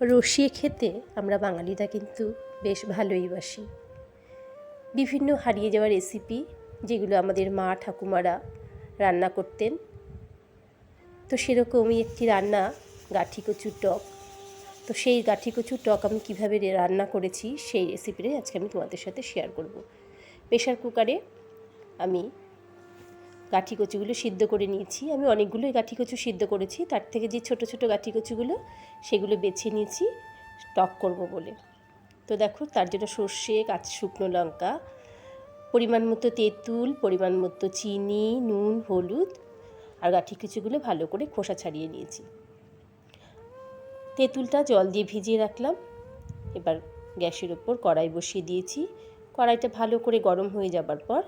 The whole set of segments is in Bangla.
রসিয়ে খেতে আমরা বাঙালিরা কিন্তু বেশ ভালোই বাসি। বিভিন্ন হারিয়ে যাওয়া রেসিপি যেগুলো আমাদের মা ঠাকুমারা রান্না করতেন। তো সেরকমই একটি রান্না, গাঠি কচুর টক। তো সেই গাঠি কচুর টক আমি কীভাবে রান্না করেছি সেই রেসিপিটাই আজকে আমি তোমাদের সাথে শেয়ার করব। প্রেশার কুকারে আমি গাঠি কচুগুলো সিদ্ধ করে নিয়েছি। আমি অনেকগুলোই গাঠি কচু সিদ্ধ করেছি। তার থেকে যে ছোট ছোট গাঠি কচুগুলো সেগুলো বেছে নিয়েছি, টক করব বলে। তো দেখো, তার জন্য সর্ষে, কাঁচা, শুকনো লঙ্কা, পরিমাণ মতো তেঁতুল, পরিমাণ মতো চিনি, নুন, হলুদ আর গাঠি কচুগুলো ভালো করে খোসা ছাড়িয়ে নিয়েছি। তেঁতুলটা জল দিয়ে ভিজিয়ে রাখলাম। এবার গ্যাসের ওপর কড়াই বসিয়ে দিয়েছি। কড়াইটা ভালো করে গরম হয়ে যাবার পর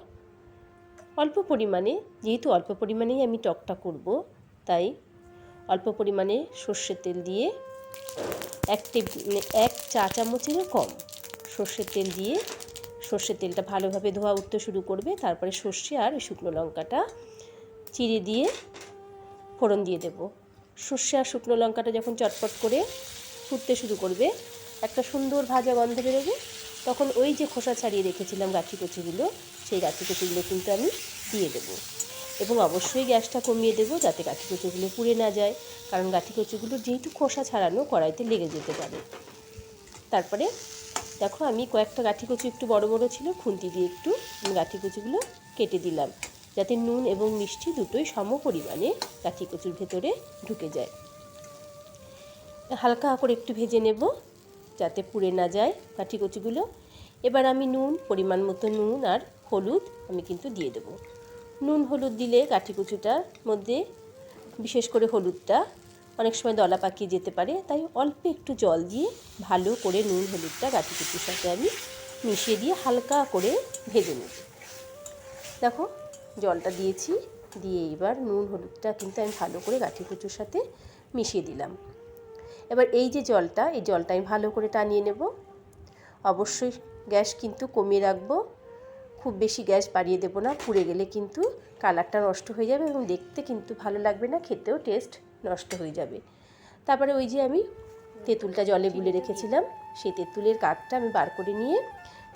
অল্প পরিমাণে, যেহেতু অল্প পরিমাণেই আমি টকটা করব, তাই অল্প পরিমাণে সর্ষের তেল দিয়ে এক টেবিল মানে এক চা চামচেরও কম সর্ষের তেল দিয়ে সর্ষের তেলটা ভালোভাবে ধোয়া উঠতে শুরু করবে, তারপরে সর্ষে আর শুকনো লঙ্কাটা চিড়ে দিয়ে ফোড়ন দিয়ে দেব। সর্ষে আর শুকনো লঙ্কাটা যখন চটপট করে ফুটতে শুরু করবে, একটা সুন্দর ভাজা গন্ধ বেরোবে তখন ওই যে খোসা ছাড়িয়ে রেখেছিলাম গাঠি কচুগুলো, সেই গাঠি কচুগুলো কিন্তু আমি দিয়ে দেবো। এবং অবশ্যই গ্যাসটা কমিয়ে দেবো যাতে গাঠি কচুগুলো পুড়ে না যায়, কারণ গাঠি কচুগুলো যেহেতু খোসা ছাড়ানো কড়াইতে লেগে যেতে পারে। তারপরে দেখো আমি কয়েকটা গাঠি কচু একটু বড় বড় ছিল, খুন্তি দিয়ে একটু গাঠি কচুগুলো কেটে দিলাম, যাতে নুন এবং মিষ্টি দুটোই সম পরিমাণে গাঠি কচুর ভেতরে ঢুকে যায়। হালকা করে একটু ভেজে নেব। যাতে পুড়ে না যায় কাঠি কচুগুলো। এবার আমি নুন, পরিমাণ মতো নুন আর হলুদ আমি কিন্তু দিয়ে দেবো। নুন, হলুদ দিলে কাঠি কচুটার মধ্যে, বিশেষ করে হলুদটা অনেক সময় দলা পাকিয়ে যেতে পারে, তাই অল্প একটু জল দিয়ে ভালো করে নুন, হলুদটা গাঠি কচুর সাথে আমি মিশিয়ে দিয়ে হালকা করে ভেজে নেব। দেখো, জলটা দিয়েছি, দিয়ে এবার নুন, হলুদটা কিন্তু আমি ভালো করে গাঠি কচুর সাথে মিশিয়ে দিলাম। এবার এই যে জলটা, এই জলটা আমি ভালো করে টানিয়ে নেব। অবশ্যই গ্যাস কিন্তু কমিয়ে রাখব। খুব বেশি গ্যাস বাড়িয়ে দেবো না, পুড়ে গেলে কিন্তু কালারটা নষ্ট হয়ে যাবে এবং দেখতে কিন্তু ভালো লাগবে না, খেতেও টেস্ট নষ্ট হয়ে যাবে। তারপরে ওই যে আমি তেঁতুলটা জলে গুলে রেখেছিলাম, সেই তেঁতুলের কাঠটা আমি বার করে নিয়ে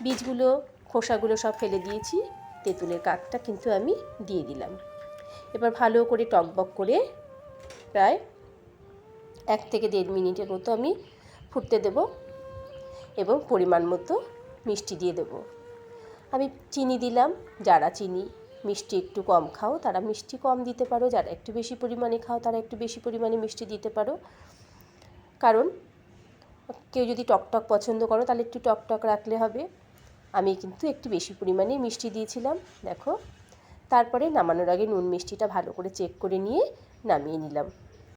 বীজগুলো, খোসাগুলো সব ফেলে দিয়েছি, তেঁতুলের কাঠটা কিন্তু আমি দিয়ে দিলাম। এবার ভালো করে টকবক করে প্রায় এক থেকে দেড় মিনিটের মতো আমি ফুটতে দেব এবং পরিমাণ মতো মিষ্টি দিয়ে দেব। আমি চিনি দিলাম, যারা চিনি মিষ্টি একটু কম খাও, তারা মিষ্টি কম দিতে পারো, যারা একটু বেশি পরিমাণে খাও, তারা একটু বেশি পরিমাণে মিষ্টি দিতে পারো। কারণ কেউ যদি টকটক পছন্দ করো, তাহলে একটু টকটক রাখলে হবে। আমি কিন্তু একটু বেশি পরিমাণে মিষ্টি দিয়েছিলাম, দেখো। তারপরে নামানোর আগে নুন মিষ্টিটা ভালো করে চেক করে নিয়ে নামিয়ে নিলাম।